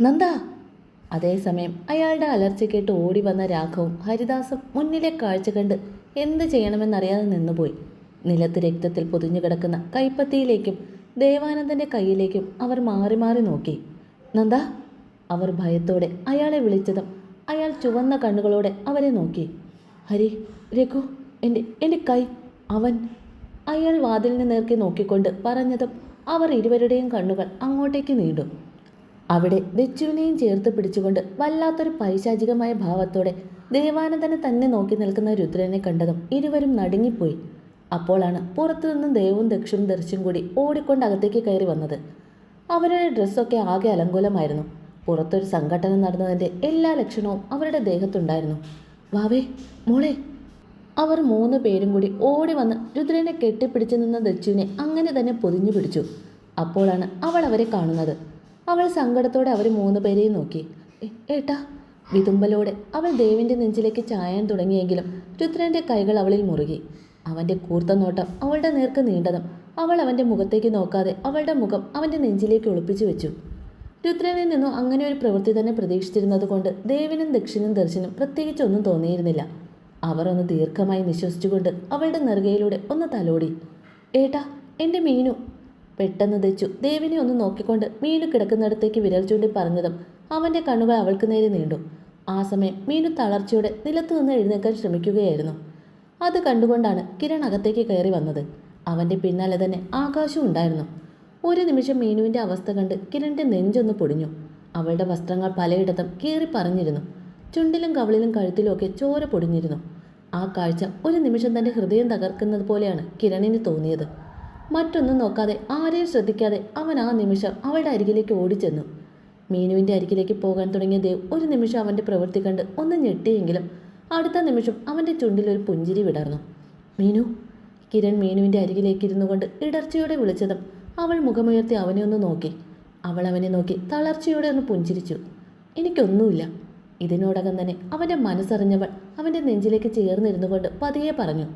നന്ദ. അതേസമയം അയാളുടെ അലർച്ച കേട്ട് ഓടി വന്ന രാഘവും ഹരിദാസും മുന്നിലെ കാഴ്ച കണ്ട് എന്ത് ചെയ്യണമെന്നറിയാതെ നിന്നുപോയി. നിലത്ത് രക്തത്തിൽ പൊതിഞ്ഞു കിടക്കുന്ന കൈപ്പത്തിയിലേക്കും ദേവാനന്ദന്റെ കയ്യിലേക്കും അവർ മാറി മാറി നോക്കി. നന്ദ. അവർ ഭയത്തോടെ അയാളെ വിളിച്ചതും അയാൾ ചുവന്ന കണ്ണുകളോടെ അവരെ നോക്കി. ഹരി രഘു എന്റെ എന്റെ കൈ അവൻ. അയാൾ വാതിലിന് നേർക്കി നോക്കിക്കൊണ്ട് പറഞ്ഞതും അവർ ഇരുവരുടെയും കണ്ണുകൾ അങ്ങോട്ടേക്ക് നീണ്ടു. അവിടെ ദച്ചുവിനെയും ചേർത്ത് പിടിച്ചുകൊണ്ട് വല്ലാത്തൊരു പൈശാചികമായ ഭാവത്തോടെ ദേവാനന്ദനെ തന്നെ നോക്കി നിൽക്കുന്ന രുദ്രനെ കണ്ടതും ഇരുവരും നടുങ്ങിപ്പോയി. അപ്പോഴാണ് പുറത്തുനിന്ന് ദേവും ദക്ഷും ദർശും കൂടി ഓടിക്കൊണ്ട് അകത്തേക്ക് കയറി വന്നത്. അവരുടെ ഡ്രസ്സൊക്കെ ആകെ അലങ്കോലമായിരുന്നു. പുറത്തൊരു സംഘടന നടന്നതിന്റെ എല്ലാ ലക്ഷണവും അവരുടെ ദേഹത്തുണ്ടായിരുന്നു. വാവേ മോളെ. അവർ മൂന്ന് പേരും കൂടി ഓടി വന്ന് രുദ്രനെ കെട്ടിപ്പിടിച്ചു നിന്ന ദച്ചുവിനെ അങ്ങനെ തന്നെ പൊതിഞ്ഞു പിടിച്ചു. അപ്പോഴാണ് അവൾ അവരെ കാണുന്നത്. അവൾ സങ്കടത്തോടെ അവർ മൂന്ന് പേരെയും നോക്കി. "ഏ- ഏട്ടാ. വിതുമ്പലോടെ അവൾ ദേവിന്റെ നെഞ്ചിലേക്ക് ചായാൻ തുടങ്ങിയെങ്കിലും രുദ്രന്റെ കൈകൾ അവളിൽ മുറുകി. അവന്റെ കൂർത്ത നോട്ടം അവളുടെ നേർക്ക് നീണ്ടതും അവൾ അവന്റെ മുഖത്തേക്ക് നോക്കാതെ അവളുടെ മുഖം അവന്റെ നെഞ്ചിലേക്ക് ഒളിപ്പിച്ചു വെച്ചു. രുദ്രനിൽ നിന്നും അങ്ങനെ ഒരു പ്രവൃത്തി തന്നെ പ്രതീക്ഷിച്ചിരുന്നത് കൊണ്ട് ദേവിനും ദക്ഷിണും ദർശനും പ്രത്യേകിച്ചൊന്നും തോന്നിയിരുന്നില്ല. അവർ ഒന്ന് ദീർഘമായി നിശ്വസിച്ചുകൊണ്ട് അവളുടെ നെറുകയിലൂടെ ഒന്ന് തലോടി. ഏട്ടാ എന്റെ മീനു പെട്ടെന്ന് തെച്ചു. ദേവിനെ ഒന്ന് നോക്കിക്കൊണ്ട് മീനു കിടക്കുന്നിടത്തേക്ക് വിരൽ ചൂണ്ടി പറഞ്ഞതും അവന്റെ കണ്ണുകൾ അവൾക്ക് നേരെ നീണ്ടു. ആ സമയം മീനു തളർച്ചയോടെ നിലത്തു നിന്ന് എഴുന്നേൽക്കാൻ ശ്രമിക്കുകയായിരുന്നു. അത് കണ്ടുകൊണ്ടാണ് കിരൺ അകത്തേക്ക് കയറി വന്നത്. അവന്റെ പിന്നാലെ തന്നെ ആകാശവും ഉണ്ടായിരുന്നു. ഒരു നിമിഷം മീനുവിന്റെ അവസ്ഥ കണ്ട് കിരണിന്റെ നെഞ്ചൊന്ന് പൊടിഞ്ഞു. അവളുടെ വസ്ത്രങ്ങൾ പലയിടത്തും കീറി പറഞ്ഞിരുന്നു. ചുണ്ടിലും കവളിലും കഴുത്തിലും ഒക്കെ ചോര പൊടിഞ്ഞിരുന്നു. ആ കാഴ്ച ഒരു നിമിഷം തന്റെ ഹൃദയം തകർക്കുന്നത് പോലെയാണ് കിരണിന് തോന്നിയത്. മറ്റൊന്നും നോക്കാതെ ആരെയും ശ്രദ്ധിക്കാതെ അവൻ ആ നിമിഷം അവളുടെ അരികിലേക്ക് ഓടിച്ചെന്നു. മീനുവിന്റെ അരികിലേക്ക് പോകാൻ തുടങ്ങിയ ദേവ് ഒരു നിമിഷം അവന്റെ പ്രവൃത്തി കണ്ട് ഒന്ന് ഞെട്ടിയെങ്കിലും അടുത്ത നിമിഷം അവന്റെ ചുണ്ടിൽ ഒരു പുഞ്ചിരി വിടർന്നു. മീനു കിരൺ മീനുവിന്റെ അരികിലേക്ക് ഇരുന്നു കൊണ്ട് ഇടർച്ചയോടെ വിളിച്ചതും അവൾ മുഖമുയർത്തി അവനെ ഒന്ന് നോക്കി. അവൾ അവനെ നോക്കി തളർച്ചയോടെ ഒന്ന് പുഞ്ചിരിച്ചു. എനിക്കൊന്നുമില്ല ഇതിനോടകം തന്നെ അവന്റെ മനസ്സറിഞ്ഞവൾ അവന്റെ നെഞ്ചിലേക്ക് ചേർന്നിരുന്നു കൊണ്ട് പതിയെ പറഞ്ഞു.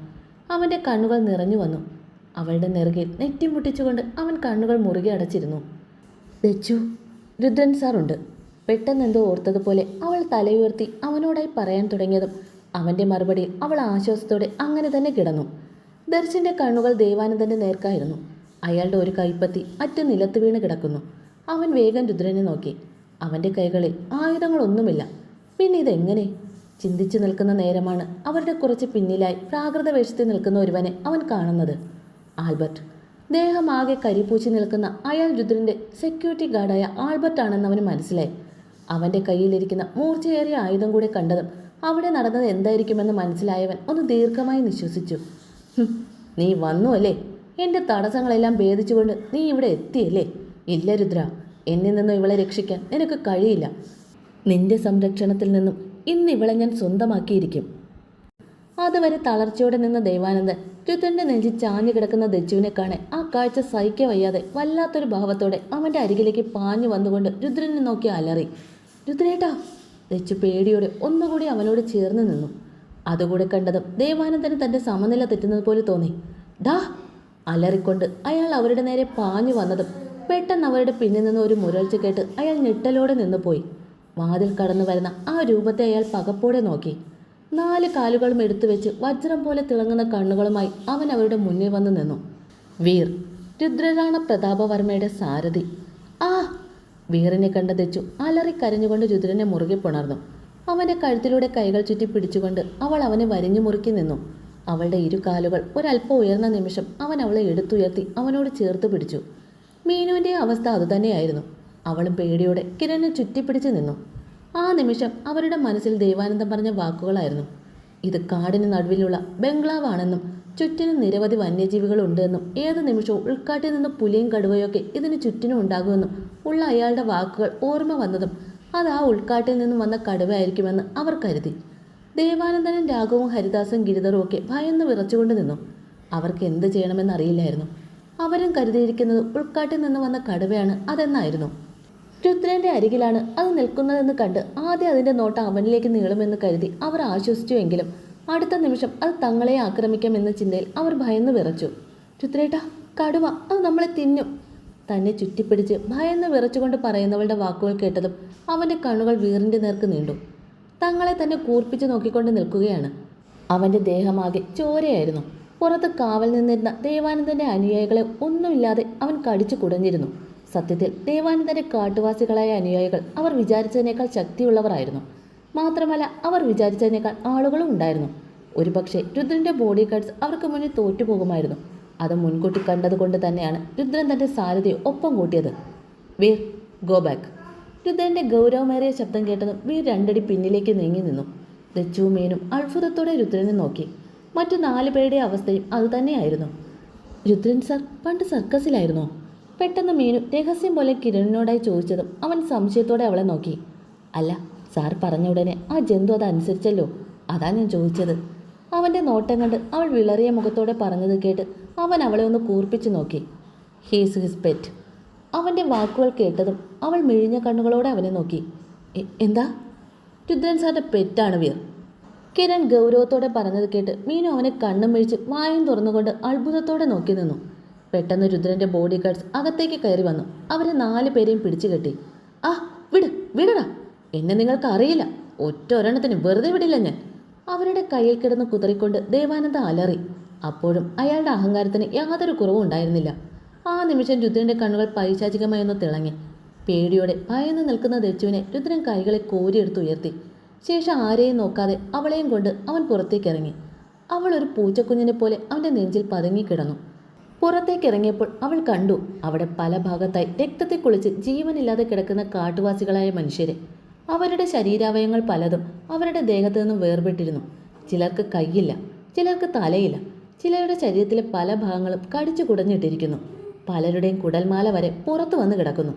അവന്റെ കണ്ണുകൾ നിറഞ്ഞു വന്നു. അവളുടെ നെറുകിൽ നെറ്റിമുട്ടിച്ചുകൊണ്ട് അവൻ കണ്ണുകൾ മുറുകെ അടച്ചിരുന്നു. ദച്ചു രുദ്രൻ സാറുണ്ട്. പെട്ടെന്ന് എന്തോ ഓർത്തതുപോലെ അവൾ തലയുയർത്തി അവനോടായി പറയാൻ തുടങ്ങിയതും അവന്റെ മറുപടി അവൾ ആശ്വാസത്തോടെ അങ്ങനെ തന്നെ കിടന്നു. ദർശന്റെ കണ്ണുകൾ ദേവാനന്ദന്റെ നേർക്കായിരുന്നു. അയാളുടെ ഒരു കൈപ്പത്തി മറ്റു നിലത്ത് വീണ് കിടക്കുന്നു. അവൻ വേഗം രുദ്രനെ നോക്കി. അവന്റെ കൈകളിൽ ആയുധങ്ങളൊന്നുമില്ല. പിന്നെ ഇതെങ്ങനെ? ചിന്തിച്ചു നിൽക്കുന്ന നേരമാണ് അവരുടെ കുറച്ച് പിന്നിലായി പ്രാകൃത വേഷത്തിൽ നിൽക്കുന്ന ഒരുവനെ അവൻ കാണുന്നത്. ആൽബർട്ട്. ദേഹമാകെ കരിപ്പൂച്ചി നിൽക്കുന്ന അയാൾ രുദ്രന്റെ സെക്യൂരിറ്റി ഗാർഡായ ആൽബർട്ട് ആണെന്ന് അവന് മനസ്സിലായി. അവന്റെ കയ്യിലിരിക്കുന്ന മൂർച്ചയേറിയ ആയുധം കൂടെ കണ്ടതും അവിടെ നടന്നത് എന്തായിരിക്കുമെന്ന് മനസ്സിലായവൻ ഒന്ന് ദീർഘമായി നിശ്വസിച്ചു. നീ വന്നു അല്ലേ? എന്റെ തടസ്സങ്ങളെല്ലാം ഭേദിച്ചുകൊണ്ട് നീ ഇവിടെ എത്തിയല്ലേ? ഇല്ല രുദ്ര എന്നിൽ നിന്നും ഇവളെ രക്ഷിക്കാൻ നിനക്ക് കഴിയില്ല. നിന്റെ സംരക്ഷണത്തിൽ നിന്നും ഇന്ന് ഇവളെ ഞാൻ സ്വന്തമാക്കിയിരിക്കും. അതുവരെ തളർച്ചയോടെ നിന്ന ദേവാനന്ദൻ രുദ്രന്റെ നെഞ്ചിൽ ചാഞ്ഞു കിടക്കുന്ന ദജുവിനെ കാണെ ആ കാഴ്ച സഹിക്ക വയ്യാതെ വല്ലാത്തൊരു ഭാവത്തോടെ അവന്റെ അരികിലേക്ക് പാഞ്ഞു വന്നുകൊണ്ട് രുദ്രനെ നോക്കി അലറി. രുദ്രേട്ടാ ദച്ചു പേടിയോടെ ഒന്നുകൂടി അവനോട് ചേർന്ന് നിന്നു. അതുകൂടെ കണ്ടതും ദേവാനന്ദന് തന്റെ സമനില തെറ്റുന്നത് പോലെ തോന്നി. ഡാ അലറിക്കൊണ്ട് അയാൾ അവരുടെ നേരെ പാഞ്ഞു വന്നതും പെട്ടെന്ന് അവരുടെ പിന്നിൽ നിന്ന് ഒരു മുരൾച്ച കേട്ട് അയാൾ ഞെട്ടലോടെ നിന്നുപോയി. വാതിൽ കടന്നു വരുന്ന ആ രൂപത്തെ അയാൾ പകപ്പോടെ നോക്കി. നാല് കാലുകളും എടുത്തു വെച്ച് വജ്രം പോലെ തിളങ്ങുന്ന കണ്ണുകളുമായി അവൻ അവരുടെ മുന്നിൽ വന്നു നിന്നു. വീർ രുദ്രരാണ പ്രതാപവർമ്മയുടെ സാരഥി. ആ വീറിനെ കണ്ട തെച്ചു അലറി കരഞ്ഞുകൊണ്ട് രുദ്രനെ മുറുകെ പുണർന്നു. അവന്റെ കഴുത്തിലൂടെ കൈകൾ ചുറ്റി പിടിച്ചുകൊണ്ട് അവൾ അവനെ വരിഞ്ഞു മുറുക്കി നിന്നു. അവളുടെ ഇരു കാലുകൾ ഒരല്പം ഉയർന്ന നിമിഷം അവൻ അവളെ എടുത്തുയർത്തി അവനോട് ചേർത്ത് പിടിച്ചു. മീനുവിന്റെ അവസ്ഥ അതുതന്നെയായിരുന്നു. അവളും പേടിയോടെ കിരണിനെ ചുറ്റിപ്പിടിച്ച് നിന്നു. ആ നിമിഷം അവരുടെ മനസ്സിൽ ദേവാനന്ദം പറഞ്ഞ വാക്കുകളായിരുന്നു. ഇത് കാടിന് നടുവിലുള്ള ബംഗ്ലാവാണെന്നും ചുറ്റിനും നിരവധി വന്യജീവികൾ എന്നും ഏത് നിമിഷവും ഉൾക്കാട്ടിൽ നിന്ന് പുലിയും കടുവയൊക്കെ ഇതിന് ചുറ്റിനും ഉണ്ടാകുമെന്നും ഉള്ള അയാളുടെ വാക്കുകൾ ഓർമ്മ വന്നതും അത് ആ ഉൾക്കാട്ടിൽ നിന്നും വന്ന കടുവയായിരിക്കുമെന്ന് അവർ കരുതി. ദേവാനന്ദനും രാഘവും ഹരിദാസും ഗിരിധറും ഒക്കെ ഭയന്ന് വിറച്ചുകൊണ്ട് നിന്നു. അവർക്ക് എന്ത് ചെയ്യണമെന്നറിയില്ലായിരുന്നു അവരും കരുതിയിരിക്കുന്നത് ഉൾക്കാട്ടിൽ നിന്ന് വന്ന കടുവയാണ് അതെന്നായിരുന്നു. രുദ്രന്റെ അരികിലാണ് അത് നിൽക്കുന്നതെന്ന് കണ്ട് ആദ്യം അതിന്റെ നോട്ടം അവനിലേക്ക് നീളുമെന്ന് കരുതി അവർ ആശ്വസിച്ചുവെങ്കിലും അടുത്ത നിമിഷം അത് തങ്ങളെ ആക്രമിക്കാമെന്ന ചിന്തയിൽ അവർ ഭയന്നു വിറച്ചു. രുദ്രേട്ട കടുവ അത് നമ്മളെ തിന്നും. തന്നെ ചുറ്റിപ്പിടിച്ച് ഭയന്ന് വിറച്ചുകൊണ്ട് പറയുന്നവളുടെ വാക്കുകൾ കേട്ടതും അവന്റെ കണ്ണുകൾ വീറിന്റെ നേർക്ക് നീണ്ടു. തങ്ങളെ തന്നെ കൂർപ്പിച്ച് നോക്കിക്കൊണ്ട് നിൽക്കുകയാണ്. അവന്റെ ദേഹമാകെ ചോരയായിരുന്നു. പുറത്ത് കാവൽ നിന്നിരുന്ന ദേവാനന്ദന്റെ അനുയായികളെ ഒന്നുമില്ലാതെ അവൻ കടിച്ചു കുടഞ്ഞിരുന്നു. സത്യത്തിൽ ദേവാനന്ദന്റെ കാട്ടുവാസികളായ അനുയായികൾ അവർ വിചാരിച്ചതിനേക്കാൾ ശക്തിയുള്ളവരായിരുന്നു. മാത്രമല്ല അവർ വിചാരിച്ചതിനേക്കാൾ ആളുകളും ഉണ്ടായിരുന്നു. ഒരുപക്ഷെ രുദ്രന്റെ ബോഡി ഗാർഡ്സ് അവർക്ക് മുന്നിൽ തോറ്റുപോകുമായിരുന്നു. അത് മുൻകൂട്ടി കണ്ടതുകൊണ്ട് തന്നെയാണ് രുദ്രൻ തന്റെ സാരഥിയെ ഒപ്പം കൂട്ടിയത്. വീർ ഗോ ബാക്ക് രുദ്രന്റെ ഗൗരവമേറിയ ശബ്ദം കേട്ടതും വീർ രണ്ടടി പിന്നിലേക്ക് നീങ്ങി നിന്നു. ദച്ചുമേനും മീനും അത്ഭുതത്തോടെ രുദ്രനെ നോക്കി. മറ്റു നാല് പേരുടെ അവസ്ഥയും അതുതന്നെയായിരുന്നു രുദ്രൻ സർ പണ്ട് സർക്കസിലായിരുന്നോ പെട്ടെന്ന് മീനു രഹസ്യം പോലെ കിരണിനോടായി ചോദിച്ചതും അവൻ സംശയത്തോടെ അവളെ നോക്കി. അല്ല സാർ പറഞ്ഞ ഉടനെ ആ ജന്തു അതനുസരിച്ചല്ലോ അതാ ഞാൻ ചോദിച്ചത്. അവന്റെ നോട്ടം കണ്ട് അവൾ വിളറിയ മുഖത്തോടെ പറഞ്ഞത് കേട്ട് അവൻ അവളെ ഒന്ന് കൂർപ്പിച്ചു നോക്കി. ഹീസ് ഹിസ് പെറ്റ് അവന്റെ വാക്കുകൾ കേട്ടതും അവൾ മിഴിഞ്ഞ കണ്ണുകളോടെ അവനെ നോക്കി. എന്താ? രുദ്രൻ സാറിന്റെ പെറ്റാണ് വീർ കിരൺ ഗൗരവത്തോടെ പറഞ്ഞത് കേട്ട് മീനു അവനെ കണ്ണും മിഴിച്ച് വായും തുറന്നുകൊണ്ട് അത്ഭുതത്തോടെ നോക്കി നിന്നു. പെട്ടെന്ന് രുദ്രന്റെ ബോഡി ഗാർഡ്സ് അകത്തേക്ക് കയറി വന്നു. അവരെ നാല് പേരെയും പിടിച്ചു കെട്ടി. ആ വിട് വിടടാ. എന്നെ നിങ്ങൾക്ക് അറിയില്ല. ഒറ്റ ഒരെണ്ണത്തിന് വെറുതെ വിടില്ല ഞാൻ. അവരുടെ കയ്യിൽ കിടന്ന് കുതറിക്കൊണ്ട് ദേവാനന്ദ അലറി. അപ്പോഴും അയാളുടെ അഹങ്കാരത്തിന് യാതൊരു കുറവും ഉണ്ടായിരുന്നില്ല. ആ നിമിഷം രുദ്രന്റെ കണ്ണുകൾ പൈശാചികമായി ഒന്ന് തിളങ്ങി. പേടിയോടെ ഭയന്ന് നിൽക്കുന്ന ദച്ചുവിനെ രുദ്രൻ കൈകളെ കോരിയെടുത്ത് ഉയർത്തി. ശേഷം ആരെയും നോക്കാതെ അവളെയും കൊണ്ട് അവൻ പുറത്തേക്കിറങ്ങി അവൾ ഒരു പൂച്ചക്കുഞ്ഞിനെ പോലെ അവന്റെ നെഞ്ചിൽ പതുങ്ങിക്കിടന്നു. പുറത്തേക്ക് ഇറങ്ങിയപ്പോൾ അവൾ കണ്ടു. അവിടെ പല ഭാഗത്തായി രക്തത്തെ കുളിച്ച് ജീവനില്ലാതെ കിടക്കുന്ന കാട്ടുവാസികളായ മനുഷ്യരെ. അവരുടെ ശരീരാവയവങ്ങൾ പലതും അവരുടെ ദേഹത്തു നിന്നും വേർപെട്ടിരുന്നു. ചിലർക്ക് കൈയില്ല ചിലർക്ക് തലയില്ല. ചിലരുടെ ശരീരത്തിലെ പല ഭാഗങ്ങളും കടിച്ചു കുടഞ്ഞിട്ടിരിക്കുന്നു. പലരുടെയും കുടൽമാല വരെ പുറത്തു വന്ന് കിടക്കുന്നു.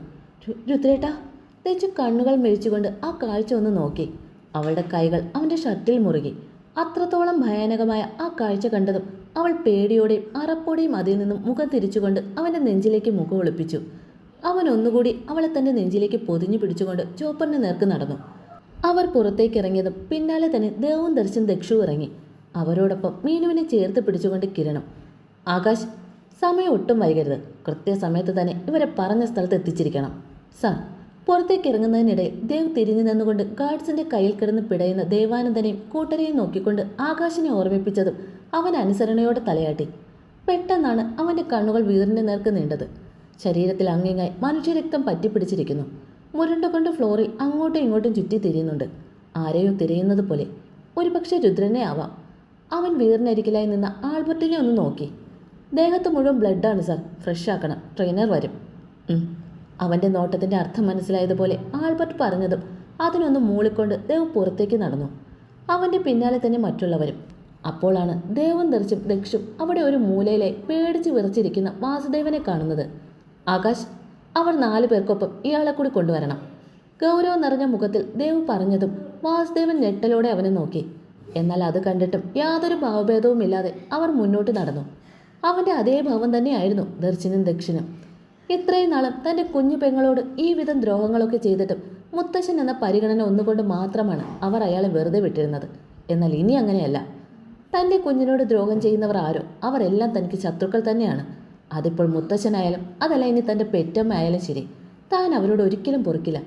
രുദ്രേട്ടാ തെച്ചു കണ്ണുകൾ മെഴിച്ചുകൊണ്ട് ആ കാഴ്ച ഒന്ന് നോക്കി. അവളുടെ കൈകൾ അവന്റെ ഷർട്ടിൽ മുറുകി. അത്രത്തോളം ഭയാനകമായ ആ കാഴ്ച കണ്ടതും അവൾ പേടിയോടെയും അറപ്പോടെയും അതിൽ നിന്നും മുഖം തിരിച്ചുകൊണ്ട് അവന്റെ നെഞ്ചിലേക്ക് മുഖം ഒളിപ്പിച്ചു. അവൻ ഒന്നുകൂടി അവളെ തന്റെ നെഞ്ചിലേക്ക് പൊതിഞ്ഞു പിടിച്ചുകൊണ്ട് ചോപ്പറിന് നേർക്ക് നടന്നു. അവർ പുറത്തേക്ക് ഇറങ്ങിയതും പിന്നാലെ തന്നെ ദേവും ദർശൻ ദക്ഷു ഇറങ്ങി. അവരോടൊപ്പം മീനുവിനെ ചേർത്ത് പിടിച്ചുകൊണ്ട് കിരണം. ആകാശ് സമയം ഒട്ടും വൈകരുത്. കൃത്യസമയത്ത് തന്നെ ഇവരെ പറഞ്ഞ സ്ഥലത്ത് എത്തിച്ചിരിക്കണം. സാർ പുറത്തേക്ക് ഇറങ്ങുന്നതിനിടെ ദേവ് തിരിഞ്ഞു നിന്നുകൊണ്ട് ഗാർഡ്സിന്റെ കയ്യിൽ കിടന്ന് പിടയുന്ന ദേവാനന്ദനെയും കൂട്ടരെയും നോക്കിക്കൊണ്ട് ആകാശിനെ ഓർമ്മിപ്പിച്ചതും അവൻ അനുസരണയോടെ തലയാട്ടി. പെട്ടെന്നാണ് അവന്റെ കണ്ണുകൾ വീറിന്റെ നേർക്ക് നീണ്ടത്. ശരീരത്തിൽ അങ്ങിങ്ങായി മനുഷ്യരക്തം പറ്റിപ്പിടിച്ചിരിക്കുന്നു. മുരണ്ടുകൊണ്ട് ഫ്ലോറിൽ അങ്ങോട്ടും ഇങ്ങോട്ടും ചുറ്റി തിരിയുന്നുണ്ട്. ആരെയോ തിരയുന്നത് പോലെ. ഒരുപക്ഷെ രുദ്രനെ ആവാം. അവൻ വീറിനരികിലായി നിന്ന ആൽബർട്ടിനെ ഒന്ന് നോക്കി. ദേഹത്ത് മുഴുവൻ ബ്ലഡാണ് സാർ. ഫ്രഷ് ആക്കണം. ട്രെയിനർ വരും. അവന്റെ നോട്ടത്തിന്റെ അർത്ഥം മനസ്സിലായതുപോലെ ആൽബർട്ട് പറഞ്ഞതും അതിനൊന്ന് മൂളിക്കൊണ്ട് ദേവ് പുറത്തേക്ക് നടന്നു. അവന്റെ പിന്നാലെ തന്നെ മറ്റുള്ളവരും. അപ്പോഴാണ് ദേവൻ തെറിച്ചും ദക്ഷും അവിടെ ഒരു മൂലയിലെ പേടിച്ച് വിറച്ചിരിക്കുന്ന വാസുദേവനെ കാണുന്നത്. ആകാശ് അവർ നാലു പേർക്കൊപ്പം ഇയാളെ കൂടി കൊണ്ടുവരണം. ഗൗരവം നിറഞ്ഞ മുഖത്തിൽ ദേവ് പറഞ്ഞതും വാസുദേവൻ ഞെട്ടലോടെ അവനെ നോക്കി. എന്നാൽ അത് കണ്ടിട്ടും യാതൊരു ഭാവഭേദവുമില്ലാതെ അവർ മുന്നോട്ട് നടന്നു. അവന്റെ അതേ ഭാവം തന്നെയായിരുന്നു ദർശനും ദക്ഷിനും. ഇത്രയും നാളും തന്റെ കുഞ്ഞു പെങ്ങളോട് ഈ വിധം ദ്രോഹങ്ങളൊക്കെ ചെയ്തിട്ടും മുത്തശ്ശൻ എന്ന പരിഗണന ഒന്നുകൊണ്ട് മാത്രമാണ് അവർ അയാളെ വെറുതെ വിട്ടിരുന്നത്. എന്നാൽ ഇനി അങ്ങനെയല്ല. തന്റെ കുഞ്ഞിനോട് ദ്രോഹം ചെയ്യുന്നവർ ആരോ അവരെല്ലാം തനിക്ക് ശത്രുക്കൾ തന്നെയാണ്. അതിപ്പോൾ മുത്തശ്ശനായാലും അതല്ല ഇനി തന്റെ പെറ്റമ്മ ആയാലും ശരി. താൻ അവരോട് ഒരിക്കലും പൊറുക്കില്ല.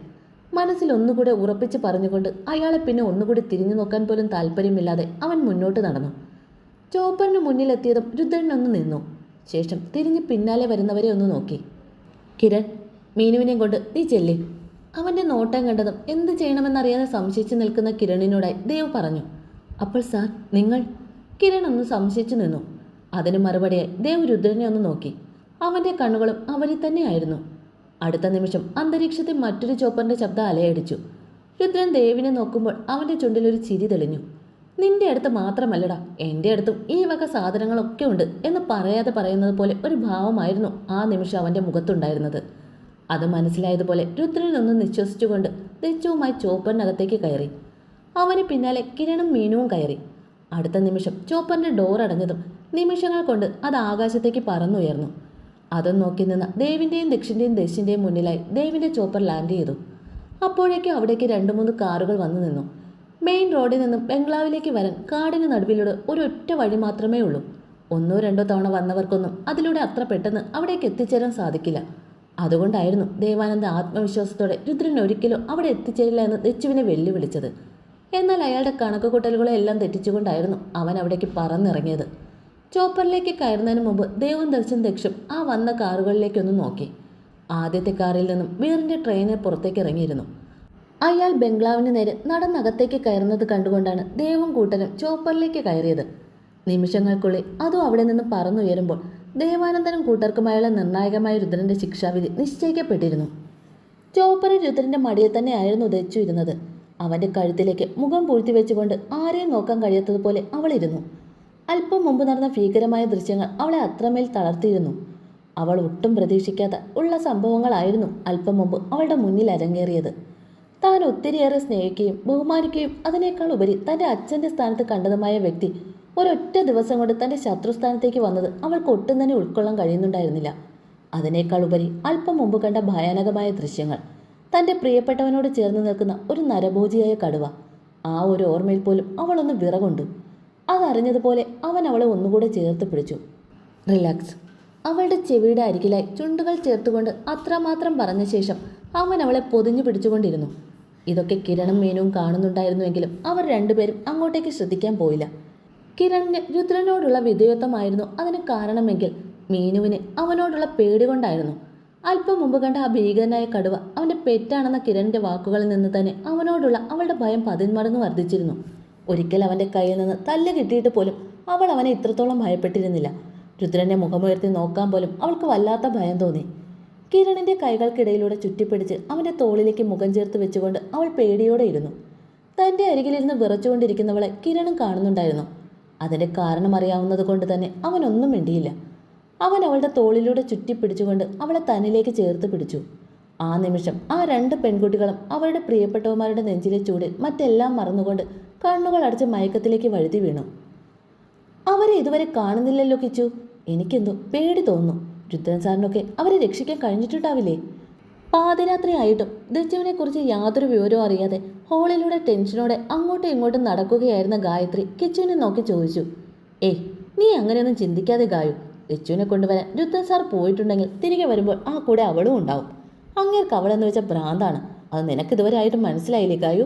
മനസ്സിൽ ഒന്നുകൂടെ ഉറപ്പിച്ച് പറഞ്ഞുകൊണ്ട് അയാളെ പിന്നെ ഒന്നുകൂടി തിരിഞ്ഞു നോക്കാൻ പോലും താല്പര്യമില്ലാതെ അവൻ മുന്നോട്ട് നടന്നു. ചോപ്പറിന് മുന്നിലെത്തിയതും രുദ്രനൊന്ന് നിന്നു. ശേഷം തിരിഞ്ഞ് പിന്നാലെ വരുന്നവരെ ഒന്ന് നോക്കി. കിരൺ മീനുവിനെയും കൊണ്ട് നീ ചെല്ലി. അവന്റെ നോട്ടം കണ്ടതും എന്ത് ചെയ്യണമെന്നറിയാതെ സംശയിച്ചു നിൽക്കുന്ന കിരണിനോടായി ദേവ് പറഞ്ഞു. അപ്പോൾ സാർ നിങ്ങൾ? കിരൺ ഒന്ന് സംശയിച്ചു നിന്നു. അതിന് മറുപടിയായി ദേവ് രുദ്രനെ ഒന്ന് നോക്കി. അവന്റെ കണ്ണുകളും അവരിൽ തന്നെയായിരുന്നു അടുത്ത നിമിഷം അന്തരീക്ഷത്തിൽ മറ്റൊരു ചോപ്പറിന്റെ ശബ്ദം അലയടിച്ചു. രുദ്രൻ ദേവിനെ നോക്കുമ്പോൾ അവന്റെ ചുണ്ടിലൊരു ചിരി തെളിഞ്ഞു. നിന്റെ അടുത്ത് മാത്രമല്ലടാ എന്റെ അടുത്തും ഈ വക സാധനങ്ങളൊക്കെ ഉണ്ട് എന്ന് പറയാതെ പറയുന്നത് പോലെ ഒരു ഭാവമായിരുന്നു ആ നിമിഷം അവന്റെ മുഖത്തുണ്ടായിരുന്നത്. അത് മനസ്സിലായതുപോലെ രുദ്രനൊന്ന് നിശ്വസിച്ചുകൊണ്ട് നിശ്ചവുമായി ചോപ്പറിനകത്തേക്ക് കയറി. അവന് പിന്നാലെ കിരണും മീനുവും കയറി. അടുത്ത നിമിഷം ചോപ്പറിന്റെ ഡോർ അടഞ്ഞതും നിമിഷങ്ങൾ കൊണ്ട് അത് ആകാശത്തേക്ക് പറന്നുയർന്നു. അതും നോക്കി നിന്ന ദേവിന്റെയും ദക്ഷിന്റെയും ദശിന്റെയും മുന്നിലായി ദേവിന്റെ ചോപ്പർ ലാൻഡ് ചെയ്തു. അപ്പോഴേക്കും അവിടേക്ക് രണ്ട് മൂന്ന് കാറുകൾ വന്നു നിന്നു. മെയിൻ റോഡിൽ നിന്നും ബംഗ്ലാവിലേക്ക് വരാൻ കാടിന് നടുവിലൂടെ ഒരൊറ്റ വഴി മാത്രമേ ഉള്ളൂ. ഒന്നോ രണ്ടോ തവണ വന്നവർക്കൊന്നും അതിലൂടെ അത്ര പെട്ടെന്ന് അവിടേക്ക് എത്തിച്ചേരാൻ സാധിക്കില്ല. അതുകൊണ്ടായിരുന്നു ദേവാനന്ദ ആത്മവിശ്വാസത്തോടെ രുദ്രൻ ഒരിക്കലും അവിടെ എത്തിച്ചേരില്ല എന്ന് ദച്ചുവിനെ വെല്ലുവിളിച്ചത്. എന്നാൽ അയാളുടെ കണക്കുകൂട്ടലുകളെല്ലാം തെറ്റിച്ചുകൊണ്ടായിരുന്നു അവൻ അവിടേക്ക് പറന്നിറങ്ങിയത്. ചോപ്പറിലേക്ക് കയറുന്നതിന് മുമ്പ് ദേവും ദർശൻ ദക്ഷും ആ വന്ന കാറുകളിലേക്കൊന്ന് നോക്കി. ആദ്യത്തെ കാറിൽ നിന്നും വീറിന്റെ ട്രെയിനിൽ പുറത്തേക്ക് ഇറങ്ങിയിരുന്നു. അയാൾ ബംഗ്ലാവിന് നേരെ നടന്നകത്തേക്ക് കയറുന്നത് കണ്ടുകൊണ്ടാണ് ദേവും കൂട്ടനും ചോപ്പറിലേക്ക് കയറിയത്. നിമിഷങ്ങൾക്കുള്ളിൽ അതും അവിടെ നിന്ന് പറന്നുയരുമ്പോൾ ദേവാനന്ദനും കൂട്ടർക്കുമായുള്ള നിർണായകമായ രുദ്രന്റെ ശിക്ഷാവിധി നിശ്ചയിക്കപ്പെട്ടിരുന്നു. ചോപ്പറിൽ രുദ്രന്റെ മടിയിൽ തന്നെയായിരുന്നു ഉദയിച്ചു ഇരുന്നത്. അവന്റെ കഴുത്തിലേക്ക് മുഖം പൂഴ്ത്തി വെച്ചുകൊണ്ട് ആരെയും നോക്കാൻ കഴിയാത്തതുപോലെ അവളിരുന്നു. അല്പം മുമ്പ് നടന്ന ഭീകരമായ ദൃശ്യങ്ങൾ അവളെ അത്രമേൽ തളർത്തിയിരുന്നു. അവൾ ഒട്ടും പ്രതീക്ഷിക്കാത്ത ഉള്ള സംഭവങ്ങളായിരുന്നു അല്പം മുമ്പ് അവളുടെ മുന്നിൽ അരങ്ങേറിയത്. താൻ ഒത്തിരിയേറെ സ്നേഹിക്കുകയും ബഹുമാനിക്കുകയും അതിനേക്കാൾ ഉപരി തന്റെ അച്ഛന്റെ സ്ഥാനത്ത് കണ്ടതുമായ വ്യക്തി ഒരൊറ്റ ദിവസം കൊണ്ട് തന്റെ ശത്രുസ്ഥാനത്തേക്ക് വന്നത് അവൾക്ക് ഒട്ടും തന്നെ ഉൾക്കൊള്ളാൻ കഴിയുന്നുണ്ടായിരുന്നില്ല. അതിനേക്കാൾ ഉപരി അല്പം മുമ്പ് കണ്ട ഭയാനകമായ ദൃശ്യങ്ങൾ. തന്റെ പ്രിയപ്പെട്ടവനോട് ചേർന്ന് നിൽക്കുന്ന ഒരു നരഭോജിയായ കടുവ. ആ ഒരു ഓർമ്മയിൽ പോലും അവളൊന്ന് വിറകൊണ്ടു. അതറിഞ്ഞതുപോലെ അവൻ അവളെ ഒന്നുകൂടെ ചേർത്ത് പിടിച്ചു. റിലാക്സ്. അവളുടെ ചെവിയുടെ അരികിലായി ചുണ്ടുകൾ ചേർത്തുകൊണ്ട് അത്രമാത്രം പറഞ്ഞ ശേഷം അവൻ അവളെ പൊതിഞ്ഞു പിടിച്ചുകൊണ്ടിരുന്നു. ഇതൊക്കെ കിരണും മീനുവും കാണുന്നുണ്ടായിരുന്നുവെങ്കിലും അവർ രണ്ടുപേരും അങ്ങോട്ടേക്ക് ശ്രദ്ധിക്കാൻ പോയില്ല. കിരണിന് രുദ്രനോടുള്ള വിധേയത്വമായിരുന്നു അതിന് കാരണമെങ്കിൽ മീനുവിന് അവനോടുള്ള പേടി കൊണ്ടായിരുന്നു. അല്പം മുമ്പ് കണ്ട ആ ഭീകരനായ കടുവ അവന്റെ പെറ്റാണെന്ന കിരണിന്റെ വാക്കുകളിൽ നിന്ന് തന്നെ അവനോടുള്ള അവളുടെ ഭയം പതിന്മടങ്ങ് വർദ്ധിച്ചിരുന്നു. ഒരിക്കൽ അവന്റെ കയ്യിൽ നിന്ന് തല്ല് കിട്ടിയിട്ട് പോലും അവൾ അവനെ ഇത്രത്തോളം ഭയപ്പെട്ടിരുന്നില്ല. രുദ്രനെ മുഖമുയർത്തി നോക്കാൻ പോലും അവൾക്ക് വല്ലാത്ത ഭയം തോന്നി. കിരണിന്റെ കൈകൾക്കിടയിലൂടെ ചുറ്റിപ്പിടിച്ച് അവന്റെ തോളിലേക്ക് മുഖം ചേർത്ത് വെച്ചുകൊണ്ട് അവൾ പേടിയോടെ ഇരുന്നു. തന്റെ അരികിലിരുന്ന് വിറച്ചുകൊണ്ടിരിക്കുന്നവളെ കിരണും കാണുന്നുണ്ടായിരുന്നു. അതിന്റെ കാരണം അറിയാവുന്നത് കൊണ്ട് തന്നെ അവനൊന്നും മിണ്ടിയില്ല. അവൻ അവളുടെ തോളിലൂടെ ചുറ്റിപ്പിടിച്ചുകൊണ്ട് അവളെ തന്നിലേക്ക് ചേർത്ത് പിടിച്ചു. ആ നിമിഷം ആ രണ്ട് പെൺകുട്ടികളും അവരുടെ പ്രിയപ്പെട്ടവന്മാരുടെ നെഞ്ചിലെ ചൂടിൽ മറ്റെല്ലാം മറന്നുകൊണ്ട് കണ്ണുകൾ അടച്ച് മയക്കത്തിലേക്ക് വഴുതി വീണു. അവരെ ഇതുവരെ കാണുന്നില്ലല്ലോ കിച്ചു. എനിക്കെന്തോ പേടി തോന്നുന്നു. രുദ്രൻ സാറിനൊക്കെ അവരെ രക്ഷിക്കാൻ കഴിഞ്ഞിട്ടുണ്ടാവില്ലേ? പാതിരാത്രിയായിട്ടും ദച്ചുവിനെ കുറിച്ച് യാതൊരു വിവരവും അറിയാതെ ഹോളിലൂടെ ടെൻഷനോടെ അങ്ങോട്ടും ഇങ്ങോട്ടും നടക്കുകയായിരുന്ന ഗായത്രി കിച്ചുവിനെ നോക്കി ചോദിച്ചു. ഏയ് നീ അങ്ങനെയൊന്നും ചിന്തിക്കാതെ ഗായു. ദിച്ചുവിനെ കൊണ്ടുവരാൻ രുദ്രൻ സാർ പോയിട്ടുണ്ടെങ്കിൽ തിരികെ വരുമ്പോൾ ആ കൂടെ അവളും ഉണ്ടാവും. അങ്ങേർക്ക് അവളെന്ന് വെച്ച ഭ്രാന്താണ്. അത് നിനക്ക് ഇതുവരെ ആയിട്ടും മനസ്സിലായില്ലേ ഗായു?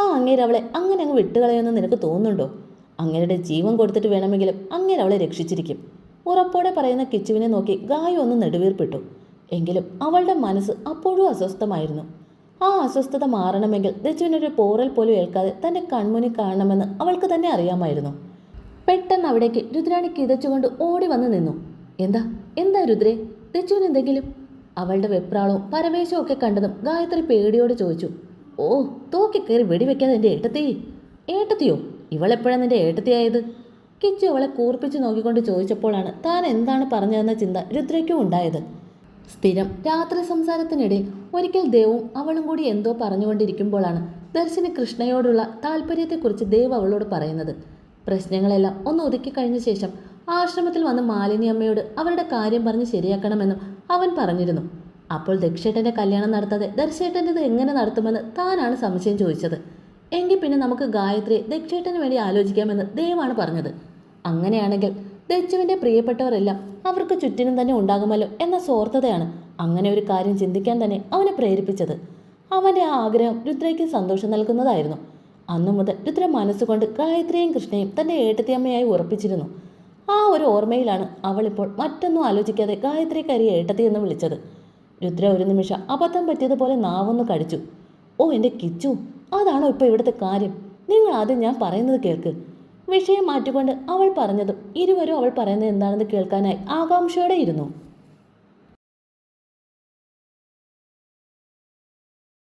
ആ അങ്ങേര് അവളെ അങ്ങനെ അങ്ങ് വിട്ടുകളയുമെന്ന് നിനക്ക് തോന്നുന്നുണ്ടോ? അങ്ങേരുടെ ജീവൻ കൊടുത്തിട്ട് വേണമെങ്കിലും അങ്ങേരവളെ രക്ഷിച്ചിരിക്കും. ഉറപ്പോടെ പറയുന്ന കിച്ചുവിനെ നോക്കി ഗായ ഒന്ന് നെടുവീർപ്പിട്ടു. എങ്കിലും അവളുടെ മനസ്സ് അപ്പോഴും അസ്വസ്ഥമായിരുന്നു. ആ അസ്വസ്ഥത മാറണമെങ്കിൽ ദച്ചുവിനൊരു പോറൽ പോലും ഏൽക്കാതെ തന്റെ കൺമുനി കാണണമെന്ന് അവൾക്ക് തന്നെ അറിയാമായിരുന്നു. പെട്ടെന്ന് അവിടേക്ക് രുദ്രാണി കിതച്ചുകൊണ്ട് ഓടി വന്ന് നിന്നു. എന്താ? എന്താ രുദ്രേ? ദച്ചുവിന് എന്തെങ്കിലും? അവളുടെ വെപ്രാളവും പരവേശവും ഒക്കെ കണ്ടതും ഗായത്രി പേടിയോട് ചോദിച്ചു. ഓ തോക്കി കയറി വെടിവെക്കാതെ എന്റെ ഏട്ടത്തി? ഏട്ടത്തിയോ? ഇവളെപ്പോഴാണ് നിന്റെ ഏട്ടത്തിയായത്? കിച്ചു അവളെ കൂർപ്പിച്ച് നോക്കിക്കൊണ്ട് ചോദിച്ചപ്പോഴാണ് താൻ എന്താണ് പറഞ്ഞതെന്ന ചിന്ത രുദ്രയ്ക്കും ഉണ്ടായത്. സ്ഥിരം രാത്രി സംസാരത്തിനിടെ ഒരിക്കൽ ദേവും അവളും കൂടി എന്തോ പറഞ്ഞുകൊണ്ടിരിക്കുമ്പോഴാണ് ദർശന് കൃഷ്ണയോടുള്ള താല്പര്യത്തെക്കുറിച്ച് ദേവ് അവളോട് പറയുന്നത്. പ്രശ്നങ്ങളെല്ലാം ഒന്ന് ഒതുക്കി കഴിഞ്ഞ ശേഷം ആശ്രമത്തിൽ വന്ന മാലിനി അമ്മയോട് അവരുടെ കാര്യം പറഞ്ഞ് ശരിയാക്കണമെന്നും അവൻ പറഞ്ഞിരുന്നു. അപ്പോൾ ദക്ഷേട്ടന്റെ കല്യാണം നടത്താതെ ദർശേട്ടന്റെത് എങ്ങനെ നടത്തുമെന്ന് താനാണ് സംശയം ചോദിച്ചത്. എങ്കിൽ പിന്നെ നമുക്ക് ഗായത്രി ദക്ഷേട്ടന് വേണ്ടി ആലോചിക്കാമെന്ന് ദേവാണ് പറഞ്ഞത്. അങ്ങനെയാണെങ്കിൽ ദച്ചുവിന്റെ പ്രിയപ്പെട്ടവരെല്ലാം അവർക്ക് ചുറ്റിനും തന്നെ ഉണ്ടാകുമല്ലോ എന്ന സ്വാർത്ഥതയാണ് അങ്ങനെ ഒരു കാര്യം ചിന്തിക്കാൻ തന്നെ അവനെ പ്രേരിപ്പിച്ചത്. അവന്റെ ആ ആഗ്രഹം രുദ്രയ്ക്ക് സന്തോഷം നൽകുന്നതായിരുന്നു. അന്നു മുതൽ രുദ്ര മനസ്സുകൊണ്ട് ഗായത്രിയും കൃഷ്ണയും തന്റെ ഏട്ടത്തിയമ്മയായി ഉറപ്പിച്ചിരുന്നു. ആ ഒരു ഓർമ്മയിലാണ് അവളിപ്പോൾ മറ്റൊന്നും ആലോചിക്കാതെ ഗായത്രി കയറി ഏട്ടത്തി എന്ന് വിളിച്ചത്. രുദ്ര ഒരു നിമിഷം അബദ്ധം പറ്റിയതുപോലെ നാവൊന്ന് കടിച്ചു. ഓ എന്റെ കിച്ചു അതാണോ ഇപ്പോൾ ഇവിടുത്തെ കാര്യം? നിങ്ങൾ ആദ്യം ഞാൻ പറയുന്നത് കേൾക്ക്. വിഷയം മാറ്റിക്കൊണ്ട് അവൾ പറഞ്ഞതും ഇരുവരും അവൾ പറയുന്നത് എന്താണെന്ന് കേൾക്കാനായി ആകാംക്ഷയോടെ ഇരുന്നു.